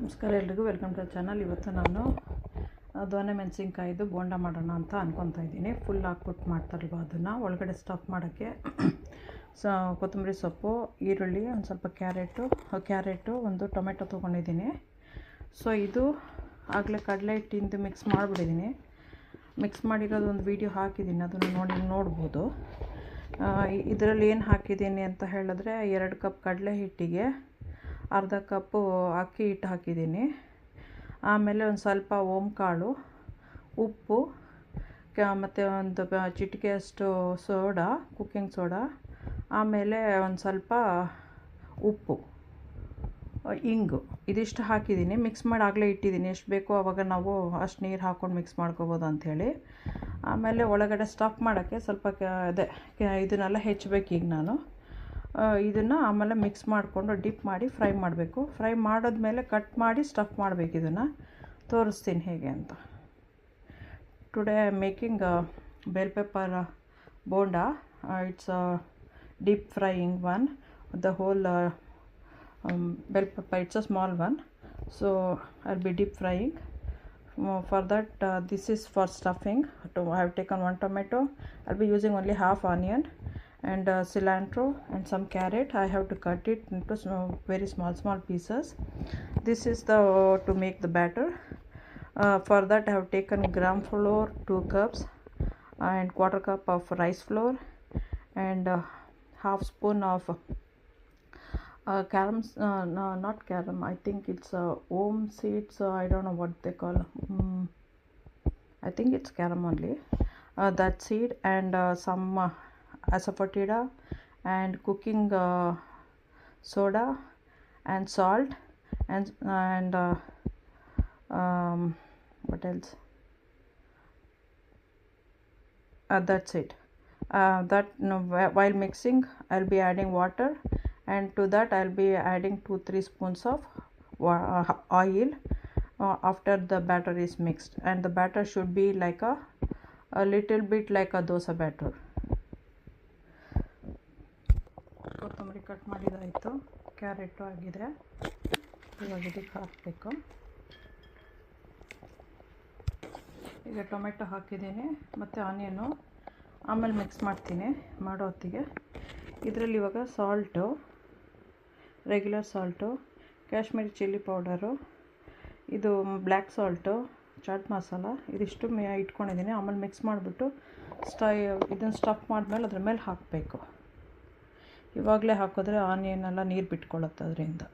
ನಮಸ್ಕಾರ ಎಲ್ರಿಗೂ welcome to channel ಇವತ್ತು ನಾನು ದೊನೆ ಮೆಣಸಿನ್ಕಾಯಿದು ಬೋಂಡ ಮಾಡೋಣ ಅಂತ ಅನ್ಕೊತಾ ಇದ್ದೀನಿ. ಫುಲ್ ಹಾಕ್ಬಿಟ್ಟು ಮಾಡ್ತಾರಲ್ವ ಅದನ್ನು. ಒಳಗಡೆ ಸ್ಟಫ್ ಮಾಡೋಕ್ಕೆ ಸೊ, ಕೊತ್ತಂಬರಿ ಸೊಪ್ಪು, ಈರುಳ್ಳಿ, ಒಂದು ಸ್ವಲ್ಪ ಕ್ಯಾರೆಟು ಕ್ಯಾರೆಟು, ಒಂದು ಟೊಮೆಟೊ ತೊಗೊಂಡಿದ್ದೀನಿ. ಸೊ ಇದು ಆಗಲೇ ಕಡಲೆ ಹಿಟ್ಟಿಂದು ಮಿಕ್ಸ್ ಮಾಡಿಬಿಟ್ಟಿದ್ದೀನಿ. ಮಿಕ್ಸ್ ಮಾಡಿರೋದು ಒಂದು ವೀಡಿಯೋ ಹಾಕಿದ್ದೀನಿ. ಅದನ್ನು ನೋಡಿ ನೋಡ್ಬೋದು. ಇದರಲ್ಲಿ ಏನು ಹಾಕಿದ್ದೀನಿ ಅಂತ ಹೇಳಿದ್ರೆ, ಎರಡು ಕಪ್ ಕಡಲೆ ಹಿಟ್ಟಿಗೆ ಅರ್ಧ ಕಪ್ಪು ಅಕ್ಕಿ ಹಿಟ್ಟು ಹಾಕಿದ್ದೀನಿ. ಆಮೇಲೆ ಒಂದು ಸ್ವಲ್ಪ ಓಂ ಕಾಳು, ಉಪ್ಪು, ಕ ಮತ್ತು ಒಂದು ಚಿಟಿಕೆಯಷ್ಟು ಸೋಡಾ, ಕುಕ್ಕಿಂಗ್ ಸೋಡಾ, ಆಮೇಲೆ ಒಂದು ಸ್ವಲ್ಪ ಉಪ್ಪು ಇಂಗು ಇದಿಷ್ಟು ಹಾಕಿದ್ದೀನಿ. ಮಿಕ್ಸ್ ಮಾಡಿ ಆಗಲೇ ಇಟ್ಟಿದ್ದೀನಿ. ಎಷ್ಟು ಬೇಕೋ ಆವಾಗ ನಾವು ಅಷ್ಟು ನೀರು ಹಾಕ್ಕೊಂಡು ಮಿಕ್ಸ್ ಮಾಡ್ಕೋಬೋದು ಅಂಥೇಳಿ. ಆಮೇಲೆ ಒಳಗಡೆ ಸ್ಟಫ್ ಮಾಡೋಕ್ಕೆ ಸ್ವಲ್ಪ ಅದೇ ಇದನ್ನೆಲ್ಲ ಹೆಚ್ಚಬೇಕು ಈಗ ನಾನು. ಇದನ್ನು ಆಮೇಲೆ ಮಿಕ್ಸ್ ಮಾಡಿಕೊಂಡು ಡಿಪ್ ಮಾಡಿ ಫ್ರೈ ಮಾಡಬೇಕು. ಫ್ರೈ ಮಾಡಿದ್ಮೇಲೆ ಕಟ್ ಮಾಡಿ ಸ್ಟಫ್ ಮಾಡಬೇಕು ಇದನ್ನು. ತೋರಿಸ್ತೀನಿ ಹೇಗೆ ಅಂತ. Today I making bell pepper bonda. It's deep frying one the whole bell pepper it's a small one so I be deep frying for that this is for stuffing to have taken one tomato I be using only half onion and uh, cilantro and some carrot. I have to cut it into very small small pieces. This is the to make the batter. Uh, for that i have taken gram flour 2 cups and quarter cup of rice flour and uh, half spoon of uh, carom uh, no not carom i think it's uh, om seeds uh, i don't know what they call mm, i think it's carom only. Uh, that seed and uh, some uh, asafoetida and cooking uh, soda and salt and and uh, um, what else? Uh, that's it. Uh, that no, whi- while mixing i'll be adding water and to that i'll be adding 2 3 spoons of uh, oil uh, after the batter is mixed. And the batter should be like a a little bit like a dosa batter ಮಾಡಿದಾಯಿತು carrot ಆಗಿದೆ. ಇವಾಗ ಇದಕ್ಕೆ ಹಾಕಬೇಕು. ಈಗ tomato ಹಾಕಿದ್ದೀನಿ, ಮತ್ತು onion ಆಮೇಲೆ mix ಮಾಡ್ತೀನಿ ಮಾಡೋ ಹೊತ್ತಿಗೆ. ಇದರಲ್ಲಿ ಇವಾಗ salt regular salt, Kashmiri chilli powder, ಇದು ಬ್ಲ್ಯಾಕ್ ಸಾಲ್ಟು ಚಾಟ್ ಮಸಾಲ ಇದಿಷ್ಟು ಮೇ ಇಟ್ಕೊಂಡಿದ್ದೀನಿ. ಆಮೇಲೆ ಮಿಕ್ಸ್ ಮಾಡಿಬಿಟ್ಟು ಸ್ಟೈ ಇದನ್ನು ಸ್ಟಫ್ ಮಾಡಿದ್ಮೇಲೆ ಅದ್ರ ಮೇಲೆ ಹಾಕಬೇಕು. ಇವಾಗಲೇ ಹಾಕಿದ್ರೆ ಆನಿಯನ್ ಎಲ್ಲ ನೀರು ಬಿಟ್ಕೊಳ್ಳುತ್ತೆ ಅದರಿಂದ